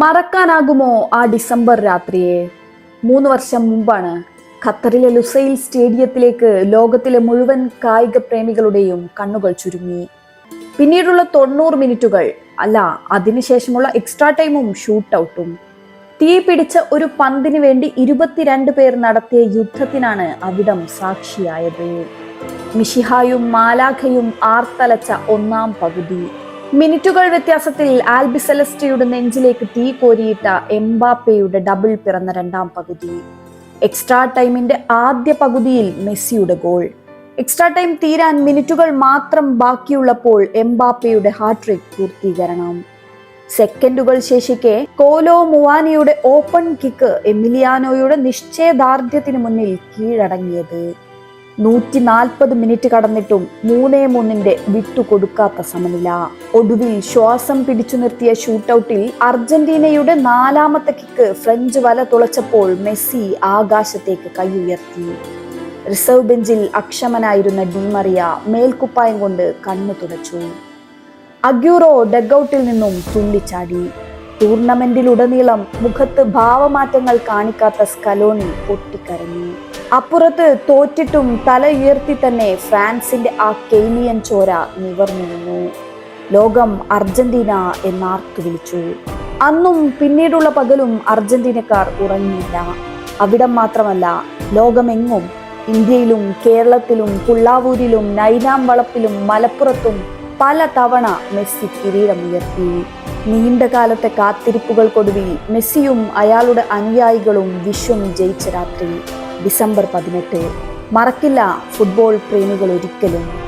മറക്കാനാകുമോ ആ ഡിസംബർ രാത്രിയെ? മൂന്ന് വർഷം മുമ്പാണ് ഖത്തറിലെ ലുസൈൽ സ്റ്റേഡിയത്തിലേക്ക് ലോകത്തിലെ മുഴുവൻ കായിക പ്രേമികളുടെയും കണ്ണുകൾ ചുരുങ്ങി. പിന്നീടുള്ള തൊണ്ണൂറ് മിനിറ്റുകൾ അല്ല അതിനുശേഷമുള്ള എക്സ്ട്രാ ടൈമും ഷൂട്ടൗട്ടും. തീ പിടിച്ച ഒരു പന്തിന് വേണ്ടി ഇരുപത്തിരണ്ട് പേർ നടത്തിയ യുദ്ധത്തിനാണ് അവിടം സാക്ഷിയായത്. മിഷിഹായും മാലാഖയും ആർത്തലച്ച ഒന്നാം പകുതി. മിനിറ്റുകൾ വ്യത്യാസത്തിൽ ആൽബിസെലസ്റ്റയുടെ നെഞ്ചിലേക്ക് തീ കോരിയിട്ട എംബാപ്പയുടെ ഡബിൾ പിറന്ന രണ്ടാം പകുതി. എക്സ്ട്രാ ടൈമിന്റെ ആദ്യ പകുതിയിൽ മെസ്സിയുടെ ഗോൾ. എക്സ്ട്രാ ടൈം തീരാൻ മിനിറ്റുകൾ മാത്രം ബാക്കിയുള്ളപ്പോൾ എംബാപ്പയുടെ ഹാട്രിക് പൂർത്തീകരണം. സെക്കൻഡുകൾ ശേഷിക്കെ കോലോ മുവാനിയുടെ ഓപ്പൺ കിക്ക് എമിലിയാനോയുടെ നിശ്ചയദാർഢ്യത്തിന് മുന്നിൽ കീഴടങ്ങിയത്. നൂറ്റി നാൽപ്പത് മിനിറ്റ് കടന്നിട്ടും മൂന്നേ മൂന്നിന്റെ വിട്ടുകൊടുക്കാത്ത സമനില. ഒടുവിൽ ശ്വാസം പിടിച്ചു നിർത്തിയ ഷൂട്ടൌട്ടിൽ അർജന്റീനയുടെ നാലാമത്തെ കിക്ക് ഫ്രഞ്ച് വല തുളച്ചപ്പോൾ മെസ്സി ആകാശത്തേക്ക് കൈ ഉയർത്തി. റിസർവ് ബെഞ്ചിൽ അക്ഷമനായിരുന്ന ഡിമറിയ മേൽക്കുപ്പായം കൊണ്ട് കണ്ണു തുടച്ചു. അഗ്യൂറോ ഡഗൌട്ടിൽ നിന്നും തുള്ളിച്ചാടി. ടൂർണമെന്റിലുടനീളം മുഖത്ത് ഭാവമാറ്റങ്ങൾ കാണിക്കാത്ത സ്കലോണി പൊട്ടിക്കരഞ്ഞു. അപ്പുറത്ത് തോറ്റിട്ടും തല ഉയർത്തി തന്നെ ഫ്രാൻസിന്റെ ആ കെയ്ലിയൻ ചോര നിവർന്നു നിന്നു. ലോകം അർജന്റീന എന്നാർത്തു വിളിച്ചു? അന്നും പിന്നീടുള്ള പകലും അർജന്റീനക്കാർ ഉറങ്ങിയില്ല. അവിടം മാത്രമല്ല ലോകമെങ്ങും ഇന്ത്യയിലും കേരളത്തിലും പുള്ളാവൂരിലും നൈനാം വളപ്പിലും മലപ്പുറത്തും പല തവണ മെസ്സി കിരീടമുയർത്തി. നീണ്ട കാലത്തെ കാത്തിരിപ്പുകൾക്കൊടുവിൽ മെസ്സിയും അയാളുടെ അനുയായികളും വിശ്വം ജയിച്ച രാത്രി. ഡിസംബർ പതിനെട്ട്. മറക്കില്ല ഫുട്ബോൾ പ്രേമികൾ ഒരിക്കലും